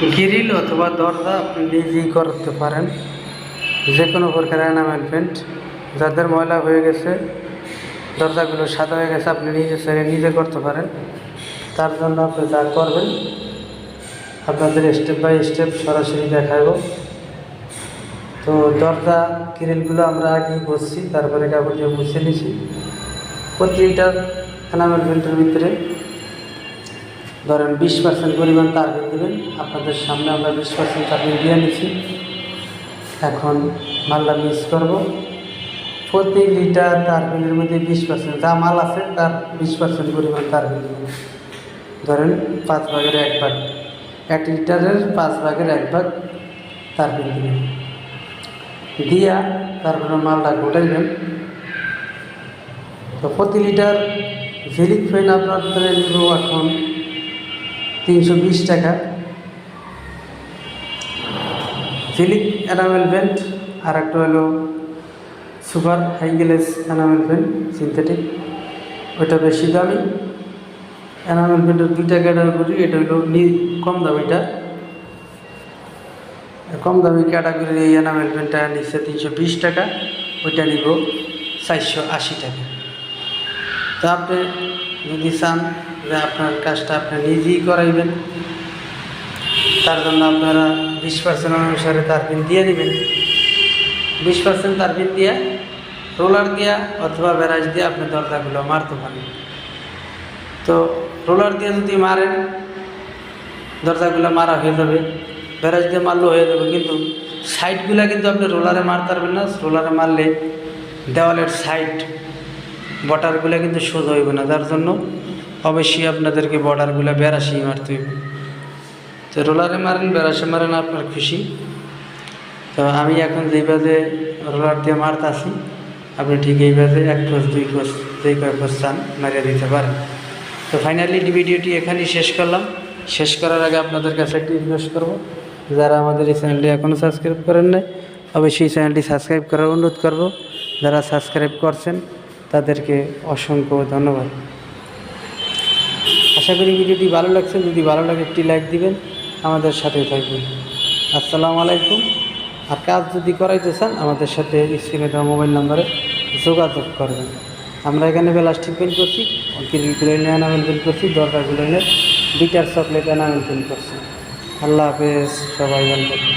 Grill অথবা দরজা আপনি নিজেই করতে পারেন। যে কোনো প্রকার এনামেন্টমেন্ট যাদের ময়লা হয়ে গেছে, দরজাগুলো সাদা হয়ে গেছে, আপনি নিজে সেরে নিজে করতে পারেন। তার জন্য আপনি যা করবেন, আপনাদের স্টেপ বাই স্টেপ সরাসরি দেখাবো। তো দরজা, গ্রিলগুলো আমরা আগেই বসছি, তারপরে কাপড় দিয়ে মুছে নিছি। প্রতিটা এনামেন্টমেন্টের ভিতরে ধরেন বিশ পার্সেন্ট পরিমাণ টার্গেট দেবেন, আপনাদের সামনে আমরা বিশ পার্সেন্ট টার্গেট দিয়ে নিচ্ছি। এখন মালটা মিক্স করব। প্রতি লিটার টার্বিনের মধ্যে বিশ পার্সেন্ট যা মাল আছে তার বিশ পার্সেন্ট পরিমাণ টার্বিন দেবেন ধরেন পাঁচ ভাগের এক ভাগ। এক লিটারের পাঁচ ভাগের এক ভাগ টার্বিন দেবেন দিয়া তারপরে মালটা গোটাইবেন। তো প্রতি লিটার ভেলিক ফেন আপনার নিব এখন তিনশো বিশ টাকা। ফিলিক এনামেল ভেন্ট আর একটা হলো সুপার হাইগেলেস এনামেল ভেন্ট সিনথেটিক ওইটা বেশি দামি। এনামেল ভেন্টের দুইটা ক্যাটাগরি এটা হলো কম দামিটা কম দামি ক্যাটাগরির এই এনামেল ভেন্টটা নিচ্ছে তিনশো বিশ টাকা, ওইটা নিব চারশো আশি টাকা। তো আপনি যদি চান যে আপনার কাজটা আপনি নিজেই করাইবেন, তার জন্য আপনারা বিশ পার্সেন্ট অনুসারে তারপিন দিয়ে নেবেন বিশ পার্সেন্ট তারপিন দিয়ে রোলার দিয়া অথবা ব্যারাজ দিয়ে আপনি দরজাগুলো মারতে পারেন। তো রোলার দিয়ে যদি মারেন, দরজাগুলো মারা হয়ে যাবে, ব্যারাজ দিয়ে মারলেও হয়ে যাবে, কিন্তু সাইডগুলো কিন্তু আপনি রোলারে মারতে পারবেন না। রোলারে মারলে দেওয়ালের সাইড বর্ডারগুলো কিন্তু সোজা হইবে না। যার জন্য অবশ্যই আপনাদেরকে বর্ডারগুলো বেড়াশি মারতে হইবে। তো রোলারে মারেন বেড়াশে মারেন, আপনার খুশি। তো আমি এখন যেইভাবে রোলার দিয়ে মারতে মারতাছি। আপনি ঠিক এইভাবে এক কোষ দুই কোষ দুই কয় কোষ চান, মারিয়ে দিতে পারেন। তো ফাইনালি ভিডিওটি এখানেই শেষ করলাম। শেষ করার আগে আপনাদের কাছে একটি রিকোয়েস্ট করব। যারা আমাদের এই চ্যানেলটি এখনও সাবস্ক্রাইব করেন নাই, অবশ্যই চ্যানেলটি সাবস্ক্রাইব করার অনুরোধ করব। যারা সাবস্ক্রাইব করছেন, তাদেরকে অসংখ্য ধন্যবাদ। আশা করি ভিডিওটি ভালো লাগছে। যদি ভালো লাগে একটি লাইক দিবেন। আমাদের সাথে থাকবেন। আসসালামু আলাইকুম। আর কাজ যদি করাইতে চান, আমাদের সাথে স্ক্রিনে দেওয়া মোবাইল নাম্বারে যোগাযোগ করবেন। আমরা এখানে প্লাস্টিক পেন করছি। গ্রিলগুলো এনে এনামেল পেন করছি। দরকারগুলো বিটার চকলেট এনামেল পেন করছি। আল্লাহ হাফেজ। সবাই ভালো